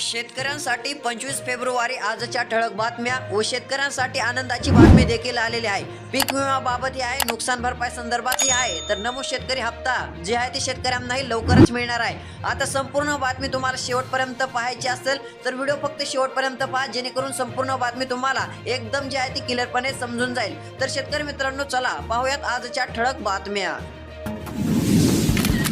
शेतकऱ्यांसाठी पंचवीस फेब्रुवारी आजच्या ठळक बातम्या व शेतकऱ्यांसाठी आनंदाची बातमी देखील आलेली आहे. पीक विम्याबाबत ही आहे नुकसान भरपाई संदर्भात ही आहे. तर नमो शेतकरी हप्ता जे आहे ते शेतकऱ्यांनाही लवकरच मिळणार आहे. आता संपूर्ण बातमी तुम्हाला शेवटपर्यंत पाहायची असेल तर व्हिडिओ फक्त शेवटपर्यंत पहा जेणेकरून संपूर्ण बातमी तुम्हाला एकदम जी आहे ती क्लिअरपणे समजून जाईल. तर शेतकरी मित्रांनो चला पाहूयात आजच्या ठळक बातम्या.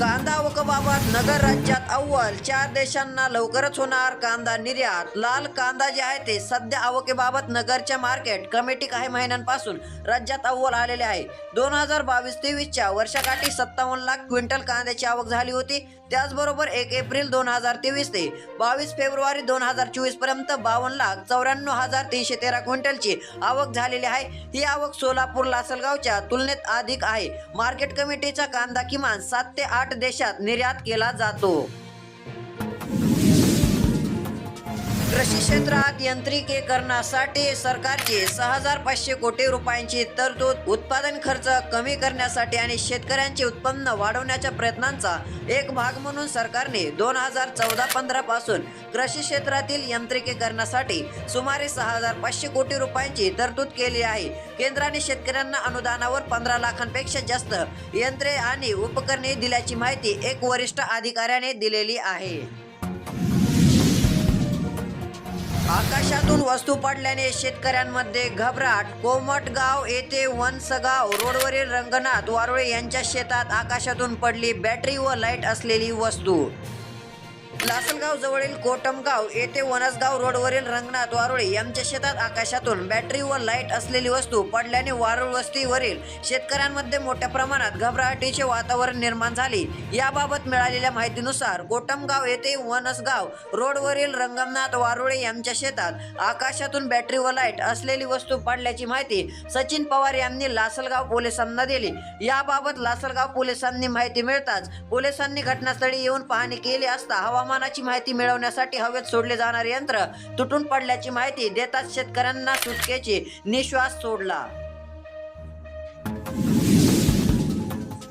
कांदा आवकाबाबत नगर राज्यात अव्वल. चार देशांना लवकरच होणार कांदा निर्यात. लाल कांदा जे आहे ते सध्या आवकेबाबत नगरच्या मार्केट कमिटी काही महिन्यांपासून राज्यात अव्वल आलेले आहे. दोन हजार बावीस तेवीसच्या वर्षाकाठी सत्तावन्न लाख क्विंटल कांद्याची आवक झाली होती. त्याचबरोबर एक एप्रिल दोन हजार तेवीस ते बावीस फेब्रुवारी दोन हजार चोवीसपर्यंत बावन्न लाख चौऱ्याण्णव हजार तीनशे तेरा क्विंटलची आवक झालेली आहे. ही आवक सोलापूर लासलगावच्या तुलनेत अधिक आहे. मार्केट कमिटीचा कांदा किमान सात ते आठ देशात निर्यात केला जातो. कृषी क्षेत्रात यांत्रिकीकरणासाठी सरकारची सहा हजार पाचशे कोटी रुपयांची तरतूद उत्पादन खर्च कमी करण्यासाठी आणि शेतकऱ्यांचे उत्पन्न वाढवण्याच्या प्रयत्नांचा एक भाग म्हणून सरकारने दोन हजार चौदा पंधरा पासून कृषी क्षेत्रातील यांत्रिकीकरणासाठी सुमारे सहा हजार पाचशे कोटी रुपयांची तरतूद केली आहे. केंद्राने शेतकऱ्यांना अनुदानावर पंधरा लाखांपेक्षा जास्त यंत्रे आणि उपकरणे दिल्याची माहिती एक वरिष्ठ अधिकाऱ्याने दिलेली आहे. आकाशातून वस्तू पडल्याने शेतकऱ्यांमध्ये घबराट. कोमटगाव येथे वनसगाव रोडवरील रंगनाथ वारुळे यांच्या शेतात आकाशातून पडली बॅटरी व लाइट असलेली वस्तू. लासलगाव जवळील कोटमगाव येथे वनसगाव रोडवरील रंगनाथ वारुळे यांच्या शेतात आकाशातून बॅटरी व लाइट असलेली वस्तू पडल्याने वारुळ वस्तीवरील शेतकऱ्यांमध्ये मोठ्या प्रमाणात घबराटीचे वातावरण निर्माण झाले. याबाबत मिळालेल्या माहितीनुसार कोटमगाव येथे वनसगाव रोडवरील रंगनाथ वारुळे यांच्या शेतात आकाशातून बॅटरी व लाइट असलेली वस्तू पडल्याची माहिती सचिन पवार यांनी लासलगाव पोलिसांना दिली. याबाबत लासलगाव पोलिसांनी माहिती मिळताच पोलिसांनी घटनास्थळी येऊन पाहणी केली असता हवामान हवामानाची माहिती मिळवण्यासाठी हवेत सोडले जाणारे यंत्र तुटून पडल्याची माहिती देताच शेतकऱ्यांना सुटकेची निश्वास सोडला.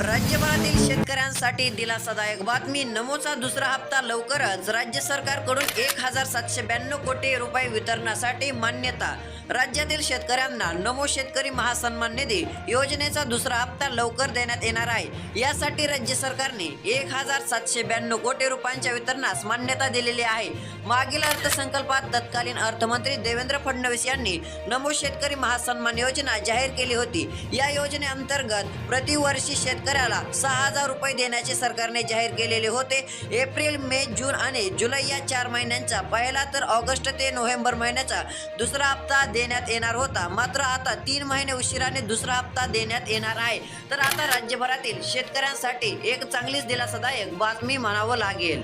राज्यभरातील शेतकऱ्यांसाठी दिलासादायक बातमी. नमोचा दुसरा हप्ता लवकरच. राज्य सरकारकडून एक हजार सातशे ब्याण्णव कोटी रुपये वितरणासाठी मान्यता. राज्यातील शेतकऱ्यांना नमो शेतकरी महासन्मान निधी योजनेचा दुसरा हप्ता लवकर देण्यात येणार आहे. यासाठी राज्य सरकारने एक हजार सातशे ब्याण्णव कोटी रुपयांच्या वितरणास मान्यता दिलेली आहे. मागील अर्थसंकल्पात तत्कालीन अर्थमंत्री देवेंद्र फडणवीस यांनी नमो शेतकरी महासन्मान योजना जाहीर केली होती. या योजनेअंतर्गत प्रतिवर्षी शेतकऱ्याला सहा हजार रुपये देण्याचे सरकारने जाहीर केलेले होते. एप्रिल मे जून आणि जुलै या चार महिन्यांचा पहिला तर ऑगस्ट ते नोव्हेंबर महिन्याचा दुसरा हप्ता देण्यात येणार होता. मात्र आता तीन महिने उशिराने दुसरा हप्ता देण्यात येणार आहे. तर आता राज्यभरातील शेतकऱ्यांसाठी एक चांगलीच दिलासादायक बातमी म्हणावं लागेल.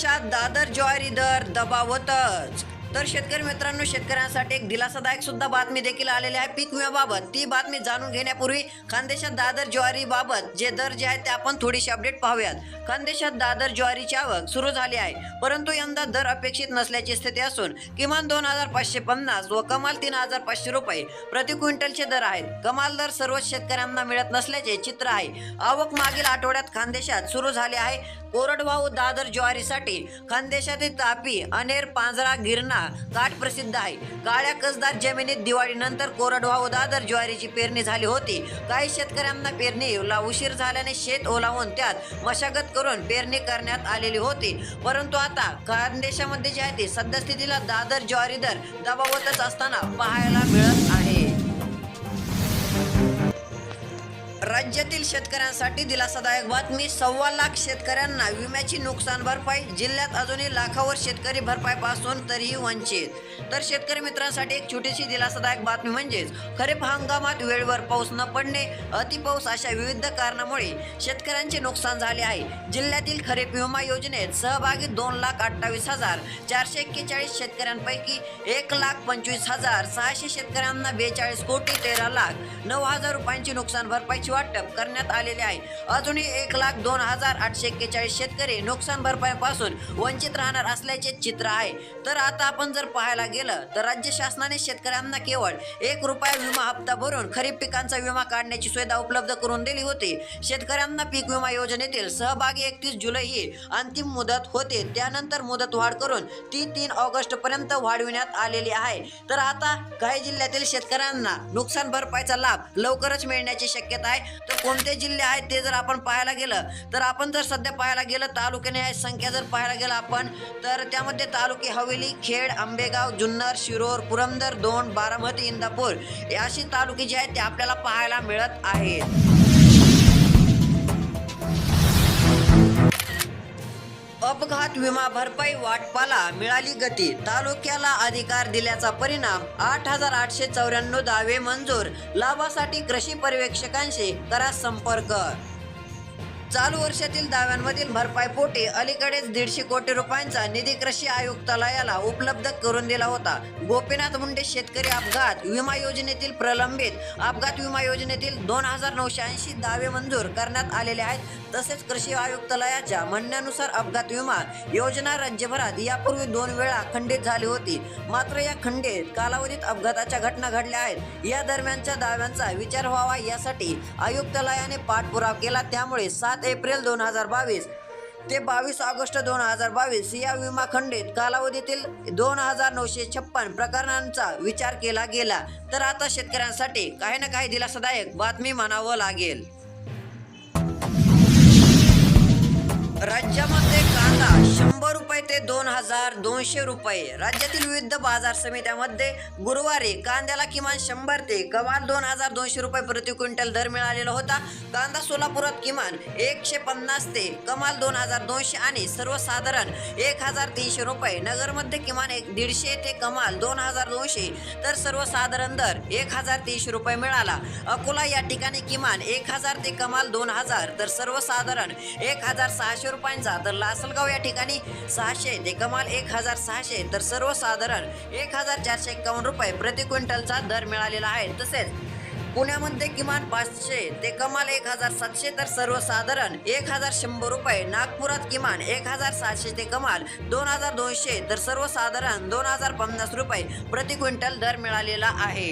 खानदेशात दादर ज्वारी दर दबावतच. तर शेतकरी मित्रांनो शेतकऱ्यांसाठी एक दिलासादायक सुद्धा बातमी देखील आलेली आहे पीक विम्याबाबत. ती बातमी जाणून घेण्यापूर्वी खानदेशात दादर ज्वारी बाबत जे दर जे आहेत ते आपण थोडीशी अपडेट पाहूयात. खानदेशात दादर ज्वारीची आवक सुरू झाली आहे परंतु यंदा दर अपेक्षित नसल्याची स्थिती असून किमान दोन हजार पाचशे पन्नास व कमाल तीन हजार पाचशे रुपये प्रति क्विंटलचे दर आहेत. कमाल दर सर्वच शेतकऱ्यांना मिळत नसल्याचे चित्र आहे. आवक मागील आठवड्यात खानदेशात सुरू झाली आहे. कोरडवाहू दादर ज्वारीसाठी खानदेशातील तापी अनेर पांजरा गिरणा काठ प्रसिद्ध आहे. काळ्या कसदार जमिनीत दिवाळीनंतर कोरडवाहू दादर ज्वारीची पेरणी झाली होती. काही शेतकऱ्यांना पेरणीला उशीर झाल्याने शेत ओलावून त्यात मशागत करून पेरणी करण्यात आलेली होती. परंतु आता खानदेशामध्ये जे आहे ते सद्यस्थितीला दादर ज्वारी दर दबावतच असताना पाहायला मिळत आहे. राज्यातील शेतकऱ्यांसाठी दिलासादायक बातमी सव्वा लाख शेतकऱ्यांना विम्याची नुकसान भरपाई जिल्ह्यात अजूनही लाखावर शेतकरी भरपाईपासून तरीही वंचित. तर शेतकरी मित्रांसाठी एक छोटीशी दिलासादायक बातमी म्हणजेच खरीप हंगामात वेळेवर पाऊस न पडणे अतिपाऊस अशा विविध कारणामुळे शेतकऱ्यांचे नुकसान झाले आहे. जिल्ह्यातील खरीप विमा योजनेत सहभागी दोन लाख अठ्ठावीस हजार चारशे एक्केचाळीस शेतकऱ्यांपैकी एक लाख पंचवीस हजार सहाशे शेतकऱ्यांना बेचाळीस कोटी तेरा लाख नऊ हजार रुपयांची नुकसान भरपाईची वाट वाटप करण्यात आलेले आहे. अजूनही एक लाख दोन हजार आठशे एक्केचाळीस शेतकरी नुकसान भरपाईपासून वंचित राहणार असल्याचे चित्र आहे. तर आता आपण जर पाहायला गेलं तर राज्य शासनाने शेतकऱ्यांना केवळ एक रुपया विमा हप्ता भरून खरीप पिकांचा विमा काढण्याची सुविधा उपलब्ध करून दिली होती. शेतकऱ्यांना पीक विमा योजनेतील सहभागी एकतीस जुलै ही अंतिम मुदत होते. त्यानंतर मुदत वाढ करून ती तीन ऑगस्ट पर्यंत वाढविण्यात आलेली आहे. तर आता काही जिल्ह्यातील शेतकऱ्यांना नुकसान भरपाईचा लाभ लवकरच मिळण्याची शक्यता आहे. तर कोणते जिल्हे आहेत ते जर आपण पाहायला गेलं तर आपण जर सध्या पाहायला गेलं तालुक्याने संख्या जर पाहायला गेलं आपण तर त्यामध्ये तालुके हवेली खेड आंबेगाव जुन्नर शिरोर पुरंदर दोन बारामती इंदापूर हे अशी तालुके जे आहेत ते आपल्याला पाहायला मिळत आहेत. अपघात विमा भरपाई वाटपाला मिळाली गती. तालुक्याला अधिकार दिल्याचा परिणाम आठ हजार आठशे चौऱ्याण्णव दावे मंजूर. लाभासाठी कृषी पर्यवेक्षकांशी करा संपर्क. चालू वर्षातील दाव्यांमधील भरपाईपोटी अलीकडेच दीडशे कोटी रुपयांचा निधी कृषी आयुक्तालयाला उपलब्ध करून दिला होता. गोपीनाथ मुंडे शेतकरी अपघात विमा योजनेतील प्रलंबित अपघात विमा योजनेतील दोन हजार नऊशे ऐंशी दावे मंजूर करण्यात आलेले आहेत. तसेच कृषी आयुक्तालयाच्या म्हणण्यानुसार अपघात विमा योजना राज्यभरात यापूर्वी दोन वेळा खंडित झाली होती. मात्र या खंडित कालावधीत अपघाताच्या घटना घडल्या आहेत. या दरम्यानच्या दाव्यांचा विचार व्हावा यासाठी आयुक्तालयाने पाठपुरावा केला. त्यामुळे सात एप्रिल दोन हजार बावीस ते बावीस ऑगस्ट दोन हजार बावीस या विमा खंडित कालावधीतील दोन हजार नऊशे छप्पन प्रकरणांचा विचार केला गेला. तर आता शेतकऱ्यांसाठी काही ना काही दिलासादायक बातमी म्हणावं लागेल. राज्यामध्ये कांदा शंभर रुपये ते दोन हजार दोनशे रुपये. राज्यातील विविध बाजार समित्यामध्ये गुरुवारी कांद्याला किमान शंभर ते कमाल दोन हजार दोनशे रुपये प्रति क्विंटल दर मिळालेला होता. कांदा सोलापुरात किमान एकशे पन्नास ते कमाल दोन हजार दोनशे आणि सर्वसाधारण एक हजार तीनशे रुपये. नगरमध्ये किमान एक दीडशे ते कमाल दोन हजार दोनशे तर सर्वसाधारण दर एक हजार तीनशे रुपये मिळाला. अकोला या ठिकाणी किमान एक हजार ते कमाल दोन हजार तर सर्वसाधारण एक हजार सहाशे रुपयांचा तर लासलगाव या ठिकाणी सहाशे ते कमाल एक हजार सहाशे. तर सर्वसाधारण एक हजार चारशे एकावन्न रुपये प्रति क्विंटलचा दर मिळालेला आहे. तसेच पुण्यामध्ये किमान पाचशे ते कमाल एक हजार सातशे तर सर्वसाधारण एक हजार शंभर रुपये. नागपुरात किमान एक हजार सातशे ते कमाल दोन हजार दोनशे तर सर्वसाधारण दोन हजार पन्नास रुपये प्रति क्विंटल दर मिळालेला आहे.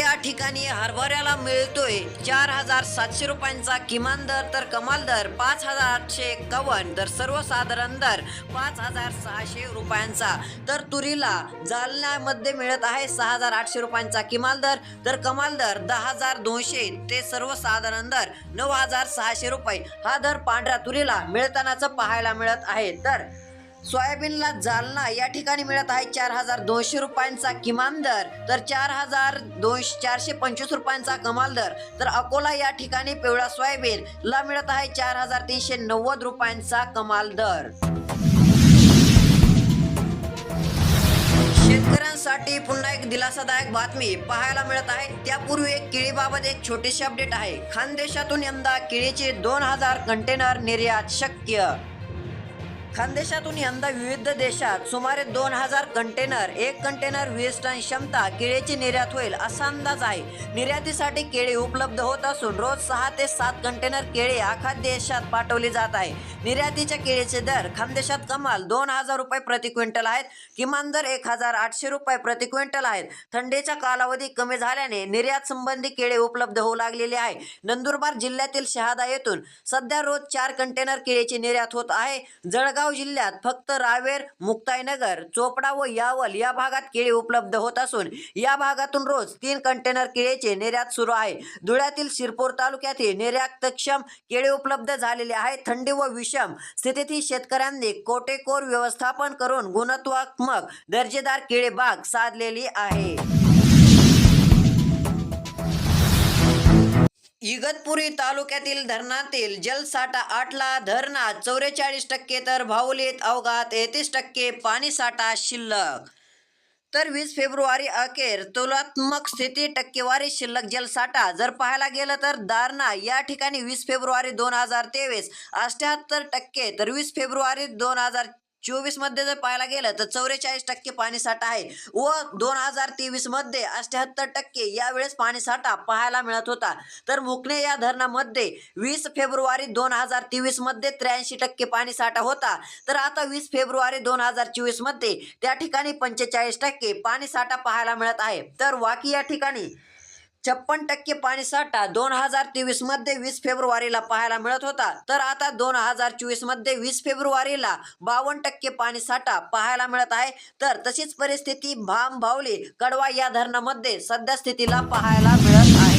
या ठिकाणी हरभऱ्याला मिळतोय. चार हजार सातशे रुपयांचा किमान दर तर कमाल दर पाच हजार आठशे एक्कावन्न तर सर्वसाधारण दर पाच हजार सहाशे रुपयांचा. तर तुरीला जालन्यामध्ये मिळत आहे सहा हजार आठशे रुपयांचा किमान दर तर कमाल दर दहा हजार दोनशे ते सर्वसाधारण दर नऊ हजार सहाशे रुपये. हा दर पांढऱ्या तुरीला मिळतानाच पाहायला मिळत आहे. तर सोयाबीनला जालना या ठिकाणी मिळत आहे चार हजार दोनशे रुपयांचा किमान दर. तर चार हजार दोनशे चारशे पंचवीस रुपयांचा कमाल दर. तर अकोला या ठिकाणी पिवळा सोयाबीन ला मिळत आहे चार हजार तीनशे नव्वद रुपयांचा कमाल दर. शेतकऱ्यांसाठी पुन्हा एक दिलासादायक बातमी पाहायला मिळत आहे. त्यापूर्वी एक केळीबाबत एक छोटीशी अपडेट आहे. खानदेशातून यंदा केळीचे दोन हजार कंटेनर निर्यात शक्य खानदेशातून यंदा विविध देशात सुमारे दोन हजार कंटेनर एक कंटेनर वीस टन क्षमता केळीची निर्यात होईल असा अंदाज आहे. निर्यातीसाठी केळी उपलब्ध होत असून रोज सहा ते सात कंटेनर केळी आखात देशात पाठवली जात आहे. निर्यातीच्या केळीचे दर खानदेशात कमाल दोन हजार रुपये प्रति क्विंटल आहेत. किमान दर एक हजार आठशे रुपये प्रति क्विंटल आहेत. थंडीचा कालावधी कमी झाल्याने निर्यात संबंधी केळी उपलब्ध होऊ लागलेली आहे. नंदुरबार जिल्ह्यातील शहादा येथून सध्या रोज चार कंटेनर केळीची निर्यात होत आहे. जळगाव जिल्ह्यात फक्त रावेर मुक्ताईनगर चोपडा व यावल या भागात केळी उपलब्ध होत असून या भागातून रोज तीन कंटेनर केळीचे निर्यात सुरू आहे. धुळ्यातील शिरपूर तालुक्यातील निर्यातक्षम केळी उपलब्ध झालेले आहे. थंडी व विषम स्थितीतील शेतकऱ्यांनी कोटेकोर व्यवस्थापन करून गुणत्वात्मक दर्जेदार केळी बाग साधलेली आहे. इगतपुरी तालुक्यातील धरणातील जलसाठा आठला धरणात चौवेचाळीस टक्के तर भाऊलीत अवघात तेहतीस टक्के पाणीसाठा शिल्लक. तर वीस फेब्रुवारी अखेर तुलनात्मक स्थिती टक्केवारी शिल्लक जलसाठा. जर पाहायला गेलं तर दारणा या ठिकाणी वीस फेब्रुवारी दोन हजार तेवीस अठ्याहत्तर टक्के. तर वीस फेब्रुवारी दोन हजार चोवीसमध्ये जर पाहायला गेलं तर चौवेचाळीस टक्के पाणीसाठा आहे व दोन हजार तेवीसमध्ये अठ्याहत्तर टक्के यावेळेस पाणीसाठा पाहायला मिळत होता. तर मुकणे या धरणामध्ये वीस फेब्रुवारी दोन हजार तेवीसमध्ये त्र्याऐंशी टक्के पाणीसाठा होता. तर आता वीस फेब्रुवारी दोन हजार चोवीसमध्ये त्या ठिकाणी पंचेचाळीस टक्के पाणीसाठा पाहायला मिळत आहे. तर वाकी या ठिकाणी छप्पन टक्के पाणी साठा दोन हजार तेवीसमध्ये वीस फेब्रुवारीला पाहायला मिळत होता. तर आता दोन हजार चोवीसमध्ये वीस फेब्रुवारीला बावन्न टक्के पाणी साठा पाहायला मिळत आहे. तर तशीच परिस्थिती भाम भावली कडवा या धरणामध्ये सध्या स्थितीला पाहायला मिळत आहे.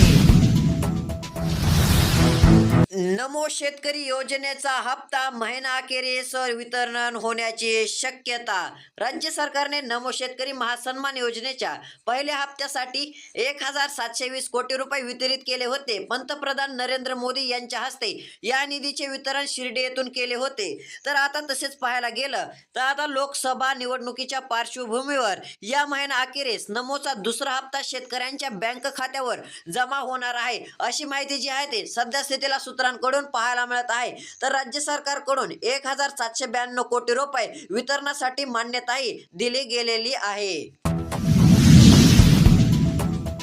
नमो शेतकरी योजनेचा हप्ता महिना अखेरीस वितरण होण्याची शक्यता. राज्य सरकारने नमो शेतकरी महासन्मान योजनेच्या पहिल्या हप्त्यासाठी एक हजार सातशे वीस कोटी रुपये वितरित केले होते. पंतप्रधान नरेंद्र मोदी यांच्या हस्ते या निधीचे वितरण शिर्डी येथून केले होते. तर आता तसेच पाहायला गेलं तर आता लोकसभा निवडणुकीच्या पार्श्वभूमीवर या महिना अखेरीस नमोचा दुसरा हप्ता शेतकऱ्यांच्या बँक खात्यावर जमा होणार आहे अशी माहिती जी आहे ते सध्या स्थितीला सूत्रांकडून पाहायला मिळत आहे. तर राज्य सरकारकडून एक हजार सातशे ब्याण्णव कोटी रुपये वितरणासाठी मान्यताही दिली गेलेली आहे.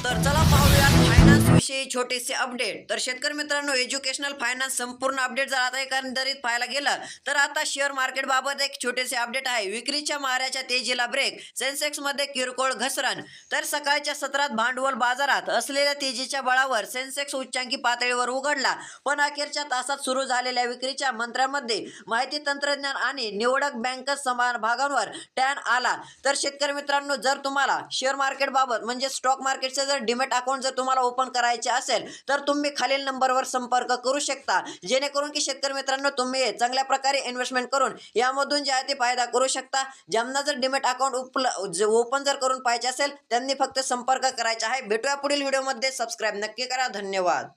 तर चला पाहू याविषयी छोटेसे अपडेट तर शेतकरी मित्रांनो एज्युकेशनल फायनान्स संपूर्ण अपडेट जर आता एकंदरीत पाहायला गेलं तर आता शेअर मार्केट बाबत एक छोटेसे अपडेट आहे. विक्रीच्या माऱ्याच्या तेजीला ब्रेक सेन्सेक्समध्ये किरकोळ घसरण. तर सकाळच्या सत्रात भांडवल बाजारात असलेल्या तेजीच्या बळावर सेन्सेक्स उच्चांकी पातळीवर उघडला. पण अखेरच्या तासात सुरू झालेल्या विक्रीच्या मंत्र्यामध्ये माहिती तंत्रज्ञान आणि निवडक बँक समान भागांवर टॅन आला. तर शेतकरी मित्रांनो जर तुम्हाला शेअर मार्केट बाबत म्हणजे स्टॉक मार्केटचे जर डिमेट अकाउंट जर तुम्हाला ओपन करायचे असेल तर तुम्ही खालील नंबरवर संपर्क करू शकता. जेणेकरून की शेतकरी मित्रांनो तुम्ही चांगल्या प्रकारे इन्व्हेस्टमेंट करून यामधून जे आहे ते फायदा करू शकता. ज्यांना जर डिमेट अकाउंट उपल ओपन जर करून पाहिजे असेल त्यांनी फक्त संपर्क करायचा आहे. भेटूया पुढील व्हिडिओमध्ये सबस्क्राईब नक्की करा. धन्यवाद.